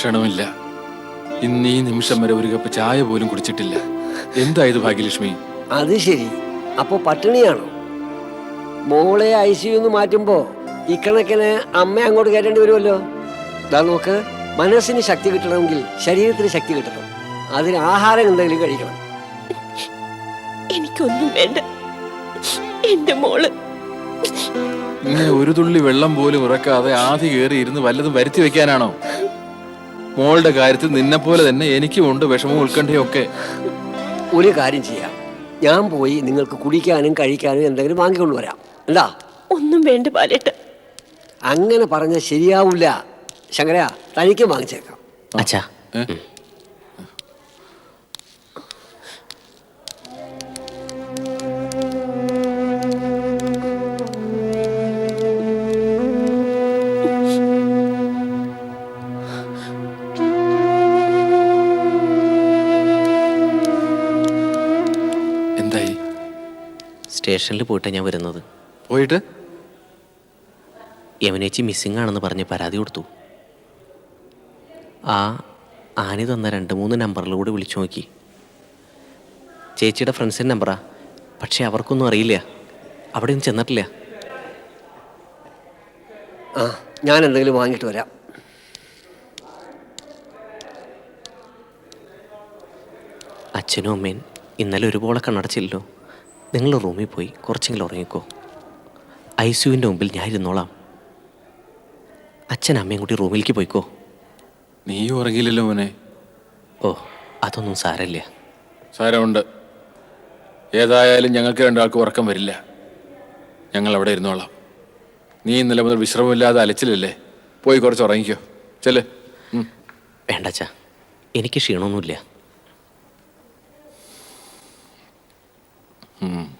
ഭക്ഷണമില്ല ഇന്ന് ഈ നിമിഷം വരെ ഒരു കപ്പ് ചായ പോലും കുടിച്ചിട്ടില്ല. എന്തായത് ഭാഗ്യലക്ഷ്മി? അത് ശരി. അപ്പൊ പട്ടിണിയാണോ? മോളെ ഐ സി യുന്ന് മാറ്റുമ്പോ ഇക്കണക്കിന് അമ്മ അങ്ങോട്ട് കയറ്റേണ്ടി വരുമല്ലോ? ഇതാ നോക്ക് മനസ്സിന് ശക്തി കിട്ടണമെങ്കിൽ ശരീരത്തിന് ശക്തി കിട്ടണം. അതിന് ആഹാരം എന്തെങ്കിലും കഴിക്കണം. എനിക്കൊന്നും വേണ്ട. എന്റെ മോൾ. ഇങ്ങനെ ഒരു തുള്ളി വെള്ളം പോലും ഇറക്കാതെ ആദ്യ കയറി ഇരുന്ന് വല്ലതും വരുത്തി വെക്കാനാണോ? മോളുടെ കാര്യത്തിൽ നിന്നെ പോലെ തന്നെ എനിക്കുമുണ്ട് വിഷമം ഉത്കണ്ഠയും ഒക്കെ. ഒരു കാര്യം ചെയ്യാം. ഞാൻ പോയി നിങ്ങൾക്ക് കുടിക്കാനും കഴിക്കാനും എന്തെങ്കിലും വാങ്ങിക്കൊണ്ട് വരാം. എന്താ? ഒന്നും വേണ്ട പാലിട്ട് അങ്ങനെ പറഞ്ഞാൽ ശരിയാവില്ല ശങ്കര തനിക്ക് വാങ്ങിച്ചേക്കാം. അച്ഛാ എന്തായി? സ്റ്റേഷനിൽ പോയിട്ട് ഞാൻ വരുന്നത്. പോയിട്ട്? യമുനേച്ചി മിസ്സിംഗ് ആണെന്ന് പറഞ്ഞ് പരാതി കൊടുത്തു. ആ ആനി തന്ന രണ്ട് മൂന്ന് നമ്പറിലൂടെ വിളിച്ചു നോക്കി. ചേച്ചിയുടെ ഫ്രണ്ട്സിന്റെ നമ്പറാ പക്ഷേ അവർക്കൊന്നും അറിയില്ല. അവിടെ ഒന്നും ചെന്നിട്ടില്ല. ആ ഞാൻ എന്തെങ്കിലും വാങ്ങിയിട്ട് വരാം. അച്ഛനും അമ്മയും ഇന്നലെ ഒരുപോലെ കണ്ണടച്ചില്ലല്ലോ. നിങ്ങൾ റൂമിൽ പോയി കുറച്ചെങ്കിലും ഉറങ്ങിക്കോ. ഐ സിയുവിന്റെ മുമ്പിൽ ഞാൻ ഇരുന്നോളാം. അച്ഛൻ അമ്മയും കൂടി റൂമിലേക്ക് പോയിക്കോ. നീ ഉറങ്ങിയില്ലല്ലോ മോനെ. ഓ അതൊന്നും സാരമില്ല. സാരമുണ്ട്. ഏതായാലും ഞങ്ങൾക്ക് രണ്ടാൾക്ക് ഉറക്കം വരില്ല. ഞങ്ങൾ അവിടെ ഇരുന്നോളാം. നീ ഇന്നലെ മുതൽ വിശ്രമമില്ലാതെ അലച്ചിലല്ലേ പോയി കുറച്ച് ഉറങ്ങിക്കോ. ചെല്ലേ. വേണ്ട അച്ഛാ എനിക്ക് ക്ഷീണമൊന്നുമില്ല. Mm.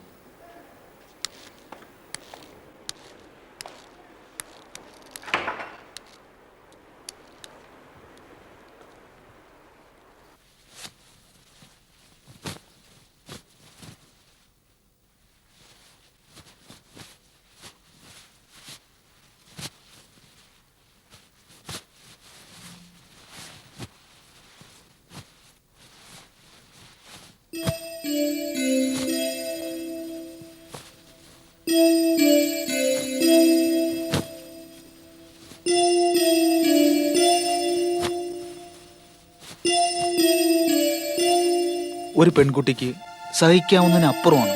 ഒരു പെൺകുട്ടിക്ക് സഹിക്കാവുന്നതിനപ്പുറമാണ്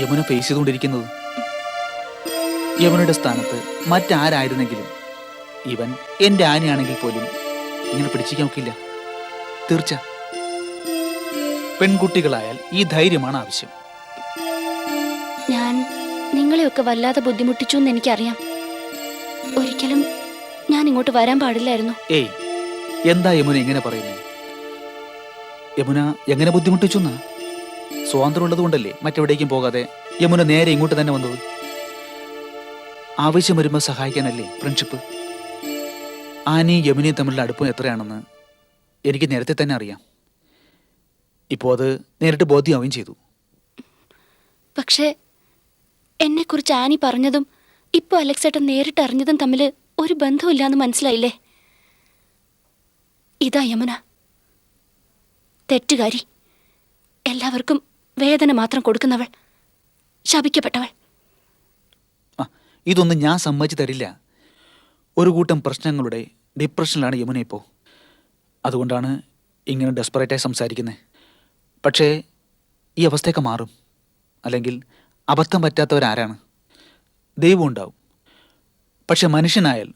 യമുന ഫേസ് ചെയ്തുകൊണ്ടിരിക്കുന്നത്. യമുനയുടെ സ്ഥാനത്ത് മറ്റാരായിരുന്നെങ്കിലും ഇവൻ എന്റെ ആനയാണെങ്കിൽ പോലും ഇങ്ങനെ പിടിച്ചിരിക്കാൻ ഒക്കില്ല. തീർച്ച. പെൺകുട്ടികളായാൽ ഈ ധൈര്യമാണ് ആവശ്യം. ഞാൻ നിങ്ങളെയൊക്കെ വല്ലാതെ ബുദ്ധിമുട്ടിച്ചു എന്ന് എനിക്കറിയാം. ഒരിക്കലും ഞാൻ ഇങ്ങോട്ട് വരാൻ പാടില്ലായിരുന്നു. ഏയ് എന്താ യമുന ഇങ്ങനെ പറയുന്നത്? യമുന എങ്ങനെ ബുദ്ധിമുട്ടിച്ചു എന്നാ സ്വാതന്ത്ര്യം കൊണ്ടല്ലേ മറ്റെവിടേക്കും പോകാതെ യമുന നേരെ ഇങ്ങോട്ട് തന്നെ വന്നത്? ആവശ്യം വരുമ്പോൾ സഹായിക്കാനല്ലേ ഫ്രണ്ട്ഷിപ്പ് ആനയും യമുനയും തമ്മിലുള്ള അടുപ്പം എത്രയാണെന്ന് എനിക്ക് നേരത്തെ തന്നെ അറിയാം. ഇപ്പോൾ അത് നേരിട്ട് ബോധ്യമാവുകയും ചെയ്തു. പക്ഷേ എന്നെക്കുറിച്ച് ആനി പറഞ്ഞതും ഇപ്പോൾ അലക്സേട്ടൻ നേരിട്ട് അറിഞ്ഞതും തമ്മിൽ ഒരു ബന്ധമില്ലാന്ന് മനസ്സിലായില്ലേ? ഇതാ യമുന. തെറ്റുകാരി. എല്ലാവർക്കും വേദന മാത്രം കൊടുക്കുന്നവൾ. ശപിക്കപ്പെട്ടവൾ. ഇതൊന്നും ഞാൻ സമ്മതിച്ചു തരില്ല. ഒരു കൂട്ടം പ്രശ്നങ്ങളുടെ ഡിപ്രഷനിലാണ് യമുന ഇപ്പോൾ അതുകൊണ്ടാണ് ഇങ്ങനെ ഡെസ്പറേറ്റായി സംസാരിക്കുന്നത് പക്ഷേ ഈ അവസ്ഥയൊക്കെ മാറും. അല്ലെങ്കിൽ അബദ്ധം പറ്റാത്തവരാരാണ്. ദൈവം ഉണ്ടാവും. പക്ഷെ മനുഷ്യനായാൽ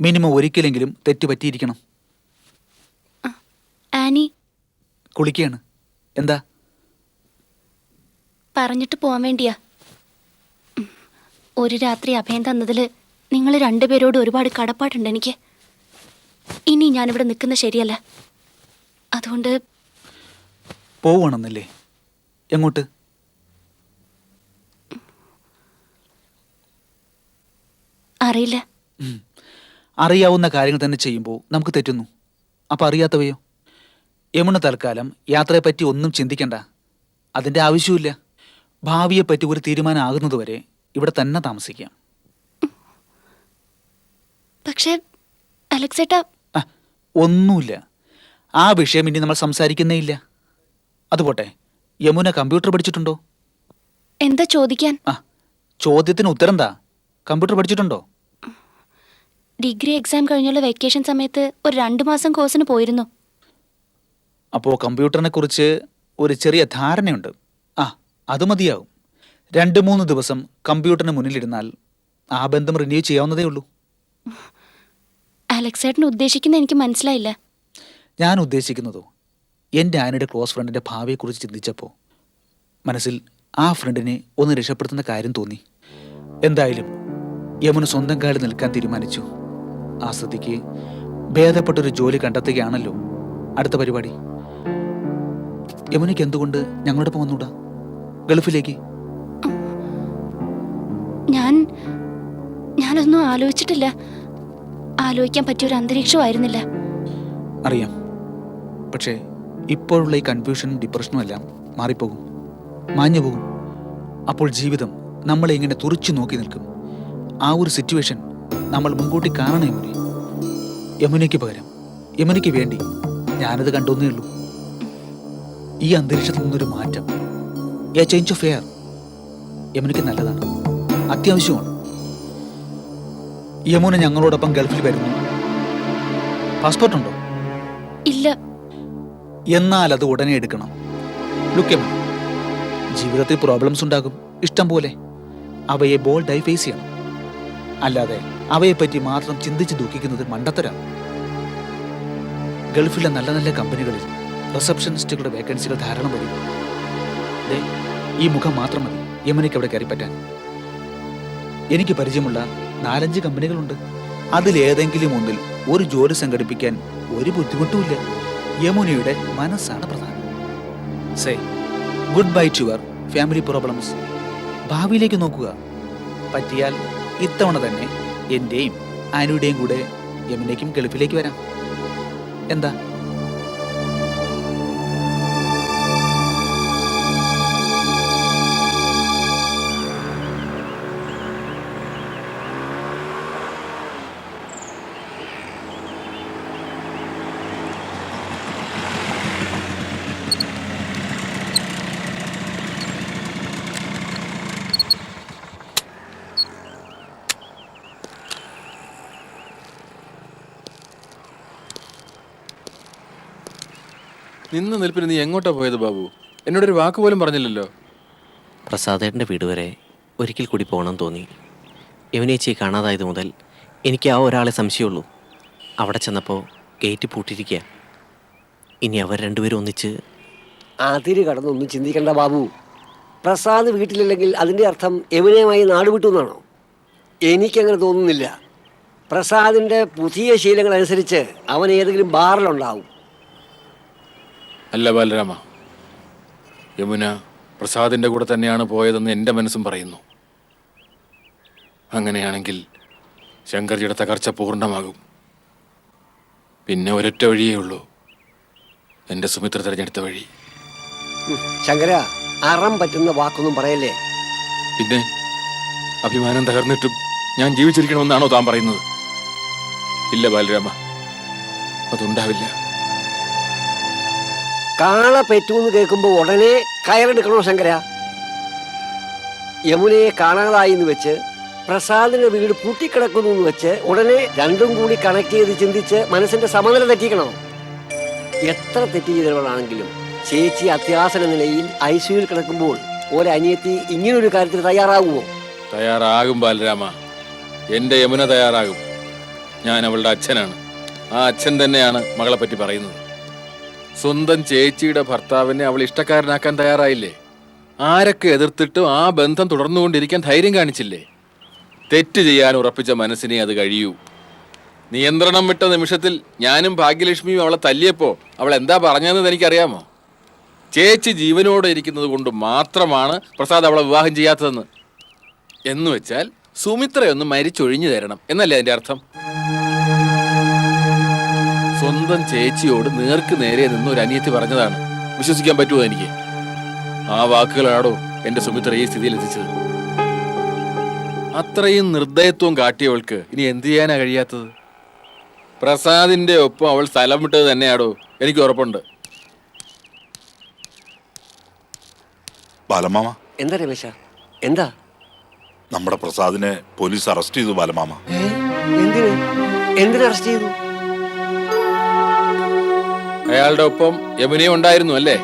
മിനിമം ഒരിക്കലെങ്കിലും തെറ്റുപറ്റിയിരിക്കണം. ആനി കുളിക്കുകയാണ് എന്താ? പറഞ്ഞിട്ട് പോവാൻ വേണ്ടിയാ. ഒരു രാത്രി അഭയം തന്നതിൽ നിങ്ങൾ രണ്ടുപേരോട് ഒരുപാട് കടപ്പാടുണ്ട് എനിക്ക്. ഇനി ഞാനിവിടെ നിൽക്കുന്ന ശരിയല്ല. അതുകൊണ്ട് പോവണമെന്നല്ലേ എങ്ങോട്ട്? അറിയില്ല. അറിയാവുന്ന കാര്യങ്ങൾ തന്നെ ചെയ്യുമ്പോൾ നമുക്ക് തെറ്റുന്നു. അപ്പം അറിയാത്തവയോ? യമുന തൽക്കാലം യാത്രയെപ്പറ്റി ഒന്നും ചിന്തിക്കണ്ട. അതിന്റെ ആവശ്യമില്ല ഭാവിയെപ്പറ്റി ഒരു തീരുമാനമാകുന്നതുവരെ ഇവിടെ തന്നെ താമസിക്കാം. പക്ഷേ അലക്സേട്ടാ ആ ഒന്നുമില്ല. ആ വിഷയം ഇനി നമ്മൾ സംസാരിക്കുന്നേ ഇല്ല. അതുപോട്ടെ യമുന കമ്പ്യൂട്ടർ പഠിച്ചിട്ടുണ്ടോ? എന്താ ചോദിക്കാൻ? ആ ചോദ്യത്തിന് ഉത്തരം എന്താ കമ്പ്യൂട്ടർ പഠിച്ചിട്ടുണ്ടോ? ഡിഗ്രി എക്സാം കഴിഞ്ഞുള്ള വെക്കേഷൻ സമയത്ത് ഒരു രണ്ടു മാസം കോഴ്സിന് പോയിരുന്നു. അപ്പോൾ കമ്പ്യൂട്ടറിനെ കുറിച്ച് ഒരു ചെറിയ ധാരണയുണ്ട്. ആ അത് മതിയാവും. രണ്ട് മൂന്ന് ദിവസം കമ്പ്യൂട്ടറിന് മുന്നിലിരുന്നാൽ ആ ബന്ധം റിന്യൂ ചെയ്യാവുന്നതേ ഉള്ളൂ. അലക്സേട്ടൻ ഉദ്ദേശിക്കുന്ന എനിക്ക് മനസ്സിലായില്ല. ഞാൻ ഉദ്ദേശിക്കുന്നതോ? എന്റെ ആനയുടെ ക്ലോസ് ഫ്രണ്ടിന്റെ ഭാവിയെക്കുറിച്ച് ചിന്തിച്ചപ്പോൾ മനസ്സിൽ ആ ഫ്രണ്ടിനെ ഒന്ന് രക്ഷപ്പെടുത്തുന്ന കാര്യം തോന്നി. എന്തായാലും യമുന സ്വന്തം കാലിൽ നിൽക്കാൻ തീരുമാനിച്ചു. ആ സ്ഥിതിക്ക് ഭേദപ്പെട്ടൊരു ജോലി കണ്ടെത്തുകയാണല്ലോ. അടുത്ത പരിപാടി. യമുനയ്ക്ക് എന്തുകൊണ്ട് ഞങ്ങളോടൊപ്പം വന്നൂടാ? ഗൾഫിലേക്ക്. ഞാൻ ഞാനൊന്നും ആലോചിച്ചിട്ടില്ല. ആലോചിക്കാൻ പറ്റിയ ഒരു അന്തരീക്ഷമായിരുന്നില്ല. അറിയാം. പക്ഷേ ഇപ്പോഴുള്ള ഈ കൺഫ്യൂഷനും ഡിപ്രഷനും എല്ലാം മാറിപ്പോകും. മാഞ്ഞു പോകും. അപ്പോൾ ജീവിതം നമ്മളെ ഇങ്ങനെ തുറച്ചു നോക്കി നിൽക്കും. ആ ഒരു സിറ്റുവേഷൻ നമ്മൾ മുൻകൂട്ടി കാണണം യമുന യമുനയ്ക്ക് പകരം. യമുനയ്ക്ക് വേണ്ടി ഞാനത് കണ്ടുവന്നേ ഉള്ളൂ. ഈ അന്തരീക്ഷത്തിൽ നിന്നൊരു മാറ്റം. എ ചേഞ്ച് ഓഫ് എയർ യമുനയ്ക്ക് നല്ലതാണ്. അത്യാവശ്യമാണ്. യമുന ഞങ്ങളോടൊപ്പം ഗൾഫിൽ വരുന്നു. പാസ്പോർട്ട് ഉണ്ടോ? ഇല്ല. എന്നാൽ അത് ഉടനെ എടുക്കണം. ലുക്ക് യമുന ജീവിതത്തിൽ പ്രോബ്ലംസ് ഉണ്ടാകും. ഇഷ്ടം പോലെ. അവയെ ബോൾഡായി ഫേസ് ചെയ്യണം. അല്ലാതെ അവയെപ്പറ്റി മാത്രം ചിന്തിച്ച് ദുഃഖിക്കുന്നത് മണ്ടത്തരാണ്. ഗൾഫിലെ നല്ല നല്ല കമ്പനികളിൽ റിസപ്ഷനിസ്റ്റുകളുടെ വേക്കൻസികൾ ധാരാളം വരും. ദേ, ഈ മുഖം മാത്രം മതി. യമനിക്ക് അവിടെ കയറിപ്പറ്റാൻ എനിക്ക് പരിചയമുള്ള നാലഞ്ച് കമ്പനികളുണ്ട്. അതിലേതെങ്കിലും ഒന്നിൽ ഒരു ജോലി സംഘടിപ്പിക്കാൻ ഒരു ബുദ്ധിമുട്ടുമില്ല. യമുനയുടെ മനസ്സാണ് പ്രധാനം. Say good bye to your family problems ഭാവിയിലേക്ക് നോക്കുക. പറ്റിയാൽ ഇത്തവണ തന്നെ എന്റെയും ആനുടെയും കൂടെ യമുനയ്ക്കും ഗൾഫിലേക്ക് വരാം. എന്താ? നിന്ന് നിൽപ്പിന് നീ എങ്ങോട്ടാ പോയത് ബാബു? എന്നോട് ഒരു വാക്ക് പോലും പറഞ്ഞില്ലല്ലോ. പ്രസാദേട്ടന്റെ വീട് വരെ ഒരിക്കൽ കൂടി പോകണം തോന്നി. യവനേച്ചിയെ കാണാതായത് മുതൽ എനിക്ക് ആ ഒരാളെ സംശയമുള്ളൂ. അവിടെ ചെന്നപ്പോൾ ഗേറ്റ് പൂട്ടിയിരിക്കുക ഇനി അവർ രണ്ടുപേരും ഒന്നിച്ച് അതിര് കടന്നൊന്നും ചിന്തിക്കണ്ട ബാബു. പ്രസാദ് വീട്ടിലില്ലെങ്കിൽ അതിന്റെ അർത്ഥം യമുനയുമായി നാട് വിട്ടു എന്നാണോ? എനിക്കങ്ങനെ തോന്നുന്നില്ല. പ്രസാദിന്റെ പുതിയ ശീലങ്ങൾ അനുസരിച്ച് അവൻ ഏതെങ്കിലും ബാറിലുണ്ടാവും. അല്ല ബാലരാമ യമുന പ്രസാദിന്റെ കൂടെ തന്നെയാണ് പോയതെന്ന് എന്റെ മനസ്സും പറയുന്നു. അങ്ങനെയാണെങ്കിൽ ശങ്കർജിയുടെ തകർച്ച പൂർണമാകും. പിന്നെ ഒരൊറ്റ വഴിയേ ഉള്ളൂ എന്റെ സുമിത്ര തിരഞ്ഞെടുത്ത വഴി. ശങ്കര അറം പറ്റുന്ന വാക്കൊന്നും പറയല്ലേ? പിന്നെ അഭിമാനം തകർന്നിട്ടും ഞാൻ ജീവിച്ചിരിക്കണമെന്നാണോ താൻ പറയുന്നത്? ഇല്ല ബാലരാമ അതുണ്ടാവില്ല. കാള പെറ്റൂന്ന് കേൾക്കുമ്പോൾ ഉടനെ കയറെടുക്കണോ ശങ്കര? യമുനയെ കാണാതായി എന്ന് വെച്ച് പ്രസാദിന്റെ വീട് പൂട്ടിക്കിടക്കുന്നു എന്ന് വെച്ച് ഉടനെ രണ്ടും കൂടി കണക്ട് ചെയ്ത് ചിന്തിച്ച് മനസ്സിന്റെ സമനില തെറ്റിക്കണോ? എത്ര തെറ്റ് ചെയ്തവളാണെങ്കിലും ചേച്ചി അത്യാസന നിലയിൽ ഐ കിടക്കുമ്പോൾ ഒരനിയത്തി ഇങ്ങനൊരു കാര്യത്തിൽ തയ്യാറാകുമോ തയ്യാറാകും ബാലരാമ. എന്റെ യമുന തയ്യാറാകും. ഞാൻ അവളുടെ അച്ഛനാണ്. ആ അച്ഛൻ തന്നെയാണ് മകളെ പറ്റി പറയുന്നത്. സ്വന്തം ചേച്ചിയുടെ ഭർത്താവിനെ അവൾ ഇഷ്ടക്കാരനാക്കാൻ തയ്യാറായില്ലേ? ആരൊക്കെ എതിർത്തിട്ടും ആ ബന്ധം തുടർന്നുകൊണ്ടിരിക്കാൻ ധൈര്യം കാണിച്ചില്ലേ? തെറ്റ് ചെയ്യാൻ ഉറപ്പിച്ച മനസ്സിനെ അത് കഴിയൂ. നിയന്ത്രണം വിട്ട നിമിഷത്തിൽ ഞാനും ഭാഗ്യലക്ഷ്മിയും അവളെ തല്ലിയപ്പോൾ അവൾ എന്താ പറഞ്ഞതെന്ന് എനിക്കറിയാമോ? ചേച്ചി ജീവനോടെ ഇരിക്കുന്നത് കൊണ്ട് മാത്രമാണ് പ്രസാദ് അവളെ വിവാഹം ചെയ്യാത്തതെന്ന്. എന്ന് വെച്ചാൽ സുമിത്രയൊന്ന് മരിച്ചൊഴിഞ്ഞു തരണം എന്നല്ലേ അതിന്റെ അർത്ഥം? സ്വന്തം ചേച്ചിയോട് നേർക്ക് നേരെ നിന്ന് ഒരു അനിയത്തി പറഞ്ഞതാണ്. വിശ്വസിക്കാൻ പറ്റുമോ എനിക്ക്? ആ വാക്കുകളാണോ എന്റെ സുമിത്ര ഈ സ്ഥിതിയിൽ എത്തിച്ചത്? അത്രയും നിർദ്ദയത്വം കാട്ടിയവൾക്ക് ഇനി എന്തു ചെയ്യാനാ കഴിയാത്തത്? പ്രസാദിന്റെ ഒപ്പം അവൾ സ്ഥലം വിട്ടത് തന്നെയാടോ? എനിക്ക് ഉറപ്പുണ്ട്. ബാലമാമ. എന്താ രമേശ? എന്താ? നമ്മുടെ പ്രസാദിനെ പോലീസ് അറസ്റ്റ് ചെയ്തു ബാലമാമ. എന്തിനു എന്തിന്? എന്തിനു അറസ്റ്റ് ചെയ്തു? അയാളുടെ ഒപ്പം യമുനയും ഉണ്ടായിരുന്നു അല്ലേ?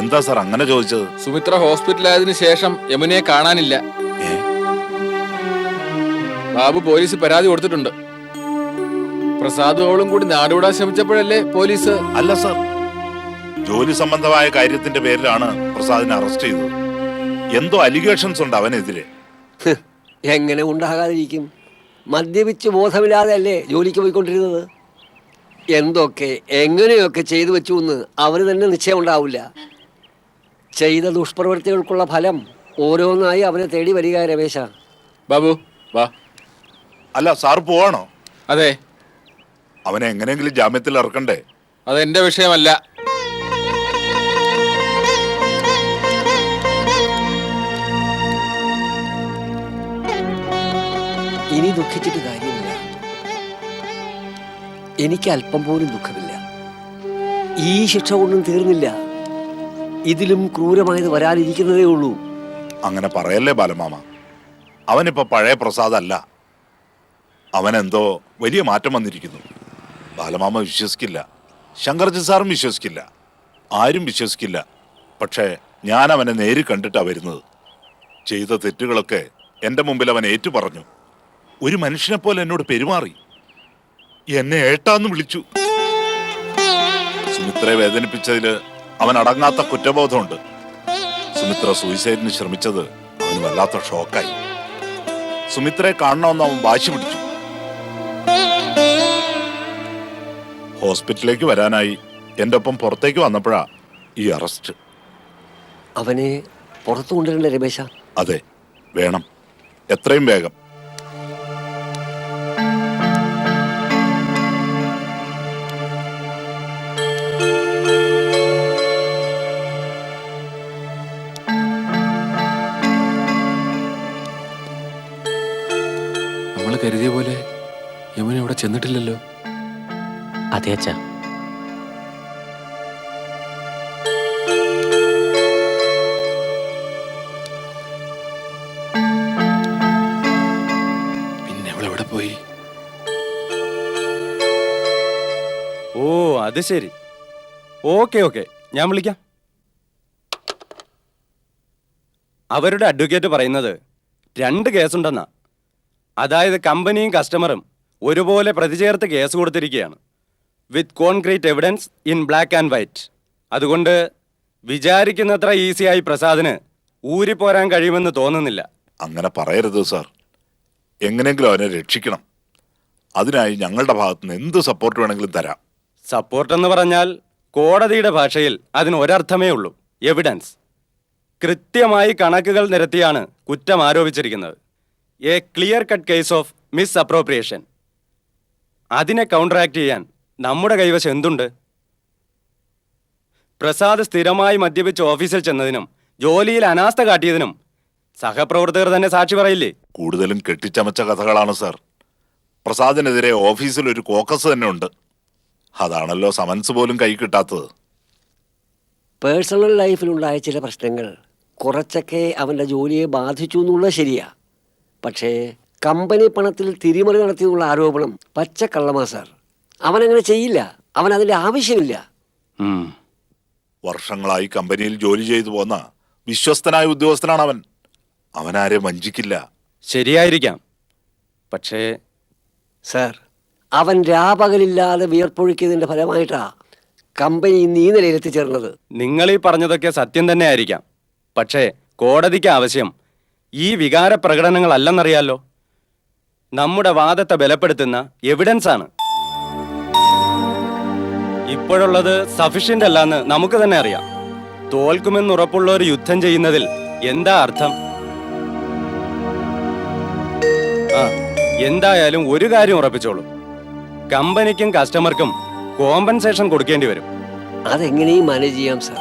എന്താ സാർ അങ്ങനെ ചോദിച്ചത്? സുമിത്ര ഹോസ്പിറ്റലായതിനു ശേഷം യമുനയെ കാണാനില്ല. ബാബു പോലീസ് പരാതി കൊടുത്തിട്ടുണ്ട്. പ്രസാദ് അവളും കൂടി നാടുവിടാൻ ശ്രമിച്ചപ്പോഴല്ലേ പോലീസ്? അല്ല സാർ. ജോലി സംബന്ധമായ കാര്യത്തിന്റെ പേരിലാണ് പ്രസാദിനെ അറസ്റ്റ് ചെയ്തത്. എന്തോ അലിഗേഷൻസ് ഉണ്ട് അവനെതിരെ. എങ്ങനെ ഉണ്ടാകാതിരിക്കും? മദ്യപിച്ച് ബോധമില്ലാതെ അല്ലേ ജോലിക്ക് പോയിക്കൊണ്ടിരുന്നത്? എന്തൊക്കെ എങ്ങനെയൊക്കെ ചെയ്തു വെച്ചു എന്ന് അവന് തന്നെ നിശ്ചയം ഉണ്ടാവില്ല ചെയ്ത ദുഷ്പ്രവൃത്തികൾക്കുള്ള ഫലം ഓരോന്നായി അവനെ തേടി വരിക രമേശ. ബാബു വാ. അല്ല സാർ പോവാണോ? അതെ. അവനെ എങ്ങനെയെങ്കിലും ജാമ്യത്തിൽ ഇറക്കണ്ടേ? അതെന്റെ വിഷയമല്ല. ഇനി ദുഃഖിച്ചിട്ട് കാര്യമില്ല. എനിക്ക് അല്പം പോലും ദുഃഖമില്ല. ഈ ശിക്ഷ ഒന്നും തീർന്നില്ല. ഇതിലും ക്രൂരമായത് വരാനിരിക്കുന്നതേ ഉള്ളൂ. അങ്ങനെ പറയല്ലേ ബാലമാമ. അവനിപ്പോ പഴയ പ്രസാദല്ല. അവനെന്തോ വലിയ മാറ്റം വന്നിരിക്കുന്നു. ബാലമാമ വിശ്വസിക്കില്ല. ശങ്കർജി സാറും വിശ്വസിക്കില്ല. ആരും വിശ്വസിക്കില്ല. പക്ഷേ ഞാൻ അവനെ നേരിൽ കണ്ടിട്ടാ വരുന്നത്. ചെയ്ത തെറ്റുകളൊക്കെ എന്റെ മുമ്പിൽ അവൻ ഏറ്റു പറഞ്ഞു. ഒരു മനുഷ്യനെ പോലെ എന്നോട് പെരുമാറി. എന്നെ ഏട്ടാന്ന് വിളിച്ചു. സുമിത്രയെ വേദനിപ്പിച്ചതിൽ അവൻ അടങ്ങാത്ത കുറ്റബോധമുണ്ട്. സുമിത്ര സൂയിസൈഡിന് ശ്രമിച്ചത് അവന് വല്ലാത്ത ഷോക്കായി. സുമിത്രയെ കാണണമെന്ന് അവൻ വാശി പിടിച്ചു. ഹോസ്പിറ്റലിലേക്ക് വരാനായി എന്റെ ഒപ്പം പുറത്തേക്ക് വന്നപ്പോഴാ ഈ അറസ്റ്റ്. അവനെ പുറത്തു കൊണ്ടുവരണ്ടേ രമേശ? അതെ വേണം. എത്രയും വേഗം. ചെന്നിട്ടില്ലല്ലോ അതെ അച്ഛാ. പിന്നെ അവളെവിടെ എവിടെ പോയി? ഓ അത് ശരി. Okay okay. ഞാൻ വിളിക്കാം. അവരുടെ അഡ്വക്കേറ്റ് പറയുന്നത് രണ്ട് കേസുണ്ടെന്നാ. അതായത് കമ്പനിയും കസ്റ്റമറും ഒരുപോലെ പ്രതിചേർത്ത് കേസ് കൊടുത്തിരിക്കുകയാണ്. With concrete evidence in black and white അതുകൊണ്ട് വിചാരിക്കുന്നത്ര ഈസിയായി പ്രസാദിന് ഊരിപ്പോരാൻ കഴിയുമെന്ന് തോന്നുന്നില്ല. അങ്ങനെ പറയരുത് സാർ എങ്ങനെയെങ്കിലും അവനെ രക്ഷിക്കണം. അതിനായി ഞങ്ങളുടെ ഭാഗത്തുനിന്ന് എന്ത് സപ്പോർട്ട് വേണമെങ്കിലും തരാം. സപ്പോർട്ട് എന്ന് പറഞ്ഞാൽ കോടതിയുടെ ഭാഷയിൽ അതിന് ഒരർത്ഥമേ ഉള്ളൂ. എവിഡൻസ് കൃത്യമായി കണക്കുകൾ നിരത്തിയാണ് കുറ്റം ആരോപിച്ചിരിക്കുന്നത്. A clear cut case of misappropriation അതിനെ കൗണ്ടറാക്ട് ചെയ്യാൻ നമ്മുടെ കൈവശം എന്തുണ്ട്? പ്രസാദ് സ്ഥിരമായി മദ്യപിച്ച് ഓഫീസിൽ ചെന്നതിനും ജോലിയിൽ അനാസ്ഥ കാട്ടിയതിനും സഹപ്രവർത്തകർ തന്നെ സാക്ഷി പറയില്ലേ? കൂടുതലും കെട്ടിച്ചമച്ച കഥകളാണ് സാർ. പ്രസാദിനെതിരെ ഓഫീസിൽ ഒരു കോക്കസ് തന്നെ ഉണ്ട്. അതാണല്ലോ സമൻസ് പോലും കൈ കിട്ടാത്തത്. പേഴ്സണൽ ലൈഫിലുണ്ടായ ചില പ്രശ്നങ്ങൾ കുറച്ചൊക്കെ അവന്റെ ജോലിയെ ബാധിച്ചു എന്നുള്ളത് ശരിയാ. പക്ഷേ കമ്പനി പണത്തിൽ തിരിമറി നടത്തിയെന്നുള്ള ആരോപണം പച്ചക്കള്ളമാ സാർ. അവനങ്ങനെ ചെയ്യില്ല. അവൻ അതിന്റെ ആവശ്യമില്ല വർഷങ്ങളായി കമ്പനിയിൽ ജോലി ചെയ്തു പോന്ന വിശ്വസ്തനായ ഉദ്യോഗസ്ഥനാണ് അവൻ അവനാരെ വഞ്ചിക്കില്ല. ശരിയായിരിക്കാം. പക്ഷേ സാർ അവൻ രാപകലില്ലാതെ വിയർപ്പൊഴുക്കിയതിന്റെ ഫലമായിട്ടാ കമ്പനി ഇന്ന് ഈ നിലയിൽ എത്തിച്ചേർന്നത് നിങ്ങൾ ഈ പറഞ്ഞതൊക്കെ സത്യം തന്നെ ആയിരിക്കാം പക്ഷേ കോടതിക്ക് ആവശ്യം ഈ വികാര പ്രകടനങ്ങളല്ലെന്നറിയാലോ നമ്മുടെ വാദത്തെ ബലപ്പെടുത്തുന്ന എവിഡൻസ് ആണ്. ഇപ്പോഴുള്ളത് സഫിഷ്യന്റ് അല്ലാന്ന് നമുക്ക് തന്നെ അറിയാം. തോൽക്കുമെന്ന് ഉറപ്പുള്ള ഒരു യുദ്ധം ചെയ്യുന്നതിൽ എന്താ അർത്ഥം? ആ എന്തായാലും ഒരു കാര്യം ഉറപ്പിച്ചോളൂ. കമ്പനിക്കും കസ്റ്റമർക്കും കോമ്പൻസേഷൻ കൊടുക്കേണ്ടി വരും. അതെങ്ങനെയും മാനേജ് ചെയ്യാം സാർ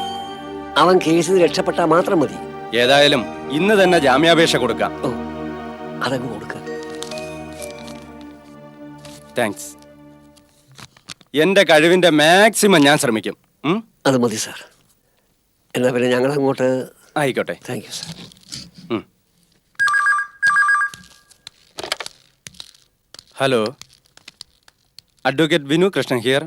അവൻ കേസിൽ രക്ഷപ്പെട്ടാൽ മാത്രം മതി. ഏതായാലും ഇന്ന് തന്നെ ജാമ്യാപേക്ഷ കൊടുക്കാം. ഓ അതങ്ങ് കൊടുക്കുക താങ്ക്സ് എന്റെ കഴിവിന്റെ മാക്സിമം ഞാൻ ശ്രമിക്കും. ഉം? അത് മതി സാർ. എന്നാ പിന്നെ ഞങ്ങൾ അങ്ങോട്ട് ആയിക്കോട്ടെ thank you sir hello advocate Vinu Krishnan here